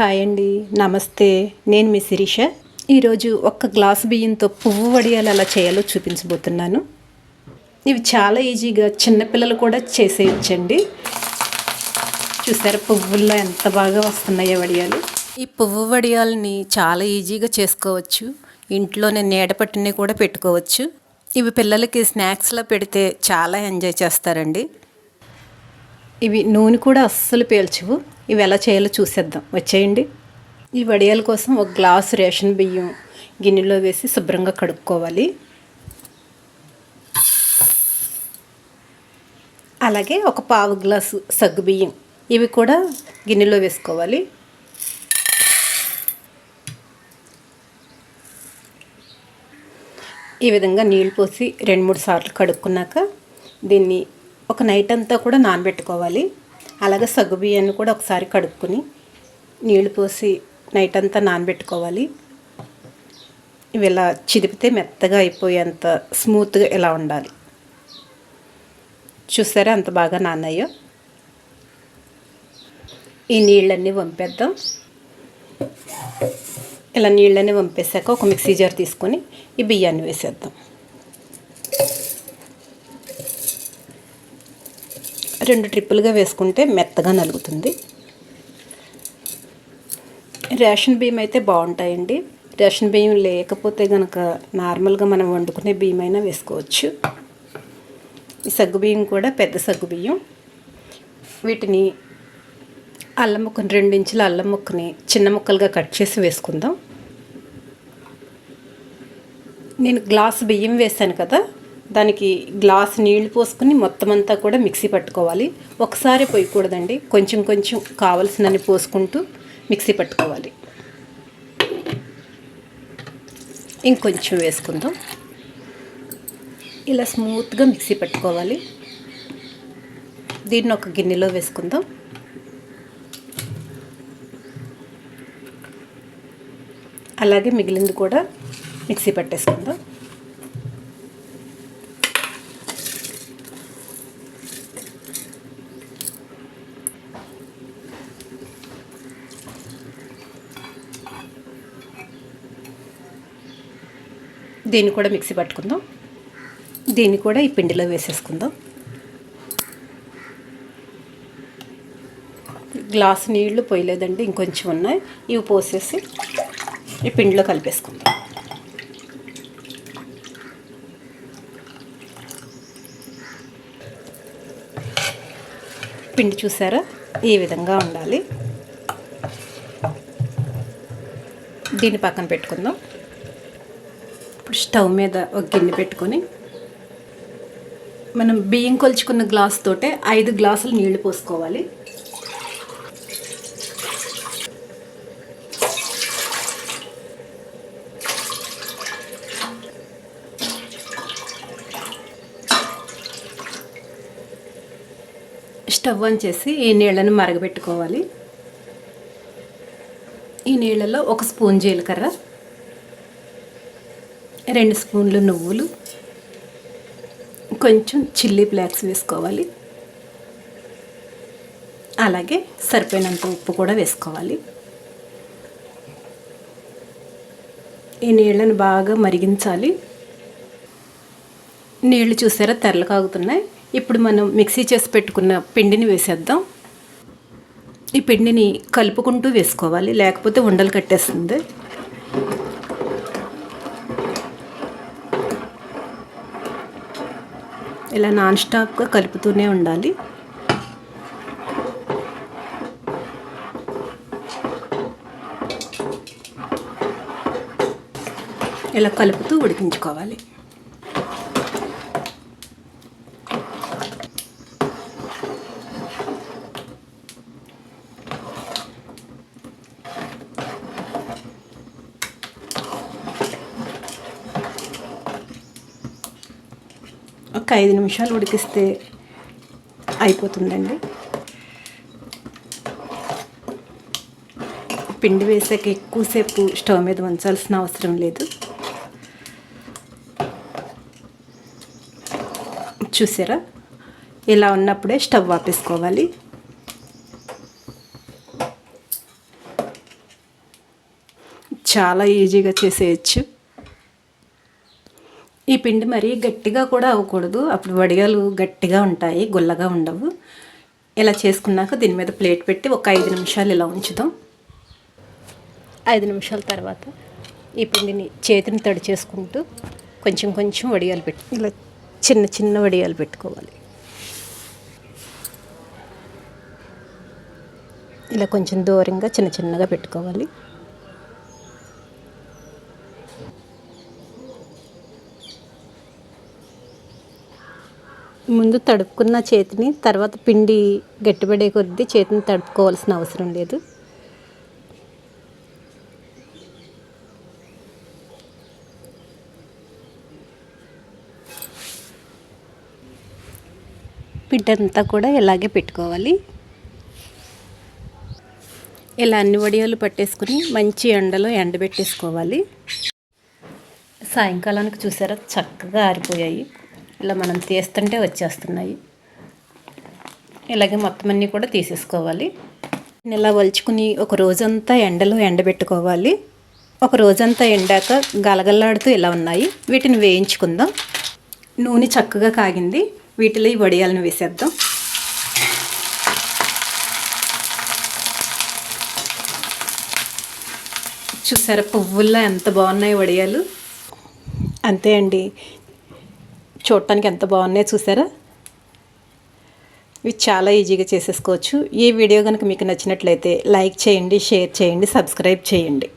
Hi అండి. నమస్తే. నేను మీ శిరీష. ఈరోజు ఒక్క గ్లాస్ బియ్యంతో పువ్వు వడియాలు ఎలా చేయాలో చూపించబోతున్నాను. ఇవి చాలా ఈజీగా చిన్నపిల్లలు కూడా చేసేయచ్చండి. చూసారా పువ్వుల్లో ఎంత బాగా వస్తున్నాయో వడియాలు. ఈ పువ్వు వడియాలని చాలా ఈజీగా చేసుకోవచ్చు. ఇంట్లోనే నీడ పట్టినవి కూడా పెట్టుకోవచ్చు. ఇవి పిల్లలకి స్నాక్స్లో పెడితే చాలా ఎంజాయ్ చేస్తారండి. ఇవి నూనె కూడా అస్సలు పీల్చవు. ఇవి ఎలా చేయాలో చూసేద్దాం. వచ్చేయండి. ఈ వడియాల కోసం ఒక గ్లాసు రేషన్ బియ్యం గిన్నెలో వేసి శుభ్రంగా కడుక్కోవాలి. అలాగే ఒక పావు గ్లాసు సగ్గు బియ్యం ఇవి కూడా గిన్నెలో వేసుకోవాలి. ఈ విధంగా నీళ్ళు పోసి రెండు మూడు సార్లు కడుక్కున్నాక దీన్ని ఒక నైట్ అంతా కూడా నానబెట్టుకోవాలి. అలాగే సగ్గు బియ్యాన్ని కూడా ఒకసారి కడుక్కుని నీళ్ళు పోసి నైట్ అంతా నానబెట్టుకోవాలి. ఇవి ఇలా చిదిపితే మెత్తగా అయిపోయేంత స్మూత్గా ఇలా ఉండాలి. చూసారా అంత బాగా నానాయో ఈ నీళ్ళన్నీ వంపేద్దాం. ఇలా నీళ్ళన్నీ వంపేశాక ఒక మిక్సీ జార్ తీసుకొని ఈ బియ్యాన్ని వేసేద్దాం. రెండు ట్రిప్పులుగా వేసుకుంటే మెత్తగా నలుగుతుంది. రేషన్ బియ్యం అయితే బాగుంటాయండి. రేషన్ బియ్యం లేకపోతే కనుక నార్మల్గా మనం వండుకునే బియ్యం అయినా వేసుకోవచ్చు. ఈ సగ్గు బియ్యం కూడా పెద్ద సగ్గు బియ్యం. వీటిని అల్లం ముక్కని రెండించుల అల్లం ముక్కని చిన్న ముక్కలుగా కట్ చేసి వేసుకుందాం. నేను గ్లాస్ బియ్యం వేసాను కదా దానికి గ్లాస్ నీళ్ళు పోసుకుని మొత్తం అంతా కూడా మిక్సీ పట్టుకోవాలి. ఒకసారి పోయకూడదండి. కొంచెం కొంచెం కావలసినన్ని పోసుకుంటూ మిక్సీ పట్టుకోవాలి. ఇంకొంచెం వేసుకుందాం. ఇలా స్మూత్గా మిక్సీ పట్టుకోవాలి. దీన్ని ఒక గిన్నెలో వేసుకుందాం. అలాగే మిగిలింది కూడా మిక్సీ పట్టేసుకుందాం. దీన్ని కూడా మిక్సీ పట్టుకుందాం. దీన్ని కూడా ఈ పిండిలో వేసేసుకుందాం. గ్లాస్ నీళ్ళు పోయలేదండి ఇంకొంచెం ఉన్నాయి. ఇవి పోసేసి ఈ పిండిలో కలిపేసుకుందాం. పిండి చూసారా? ఈ విధంగా ఉండాలి. దీన్ని పక్కన పెట్టుకుందాం. ఇప్పుడు స్టవ్ మీద ఒక గిన్నె పెట్టుకొని మనం బియ్యం కొలుచుకున్న గ్లాస్ తోటే ఐదు గ్లాసులు నీళ్ళు పోసుకోవాలి. స్టవ్ ఆన్ చేసి ఈ నీళ్ళను మరగబెట్టుకోవాలి. ఈ నీళ్ళలో ఒక స్పూన్ జీలకర్ర రెండు స్పూన్లు నువ్వులు. కొంచెం చిల్లీ ఫ్లాక్స్ వేసుకోవాలి. అలాగే సరిపోయినంత ఉప్పు కూడా వేసుకోవాలి. ఈ నీళ్ళని బాగా మరిగించాలి. నీళ్ళు చూసారా తెరలు కాగుతున్నాయి. ఇప్పుడు మనం మిక్సీ చేసి పెట్టుకున్న పిండిని వేసేద్దాం. ఈ పిండిని కలుపుకుంటూ వేసుకోవాలి. లేకపోతే ఉండలు కట్టేస్తుంది. ఇలా నాన్ స్టాప్గా కలుపుతూనే ఉండాలి. ఇలా కలుపుతూ ఉడికించుకోవాలి. ఒక ఐదు నిమిషాలు ఉడికిస్తే అయిపోతుందండి. పిండి వేసాక ఎక్కువసేపు స్టవ్ మీద ఉంచాల్సిన అవసరం లేదు. చూసారా? ఇలా ఉన్నప్పుడే స్టవ్ ఆపేసుకోవాలి. చాలా ఈజీగా చేసేయచ్చు. ఈ పిండి మరీ గట్టిగా కూడా అవ్వకూడదు. అప్పుడు వడియాలు గట్టిగా ఉంటాయి గుల్లగా ఉండవు. ఇలా చేసుకున్నాక దీని మీద ప్లేట్ పెట్టి ఒక ఐదు నిమిషాలు ఇలా ఉంచుదాం. ఐదు నిమిషాల తర్వాత ఈ పిండిని చేతిని తడి చేసుకుంటూ కొంచెం కొంచెం వడియాలు పెట్టి ఇలా చిన్న చిన్న వడియాలు పెట్టుకోవాలి. ఇలా కొంచెం దూరంగా చిన్న చిన్నగా పెట్టుకోవాలి. ముందు తడుపుకున్న చేతిని తర్వాత పిండి గట్టిపడే కొద్దీ చేతిని తడుపుకోవాల్సిన అవసరం లేదు. పిండంతా అంతా కూడా ఇలాగే పెట్టుకోవాలి. ఇలా అన్ని వడియాలు పట్టేసుకుని మంచి ఎండలో ఎండబెట్టేసుకోవాలి. సాయంకాలానికి చూసారా చక్కగా ఆరిపోయాయి. ఇలా మనం తీస్తుంటే వచ్చేస్తున్నాయి. ఇలాగే మొత్తం అన్నీ కూడా తీసేసుకోవాలి. ఇలా వలుచుకుని ఒక రోజంతా ఎండలో ఎండబెట్టుకోవాలి. ఒక రోజంతా ఎండాక గలగల్లాడుతూ ఇలా ఉన్నాయి. వీటిని వేయించుకుందాం. నూనె చక్కగా కాగింది. వీటిలో ఈ వడియాలను వేసేద్దాం. చూసారా పువ్వుల్లో ఎంత బాగున్నాయి వడియాలు? అంతే అండి. చూడటానికి ఎంత బాగున్నాయో చూసారా? ఇవి చాలా ఈజీగా చేసేసుకోవచ్చు. ఈ వీడియో కనుక మీకు నచ్చినట్లయితే లైక్ చేయండి షేర్ చేయండి సబ్స్క్రైబ్ చేయండి.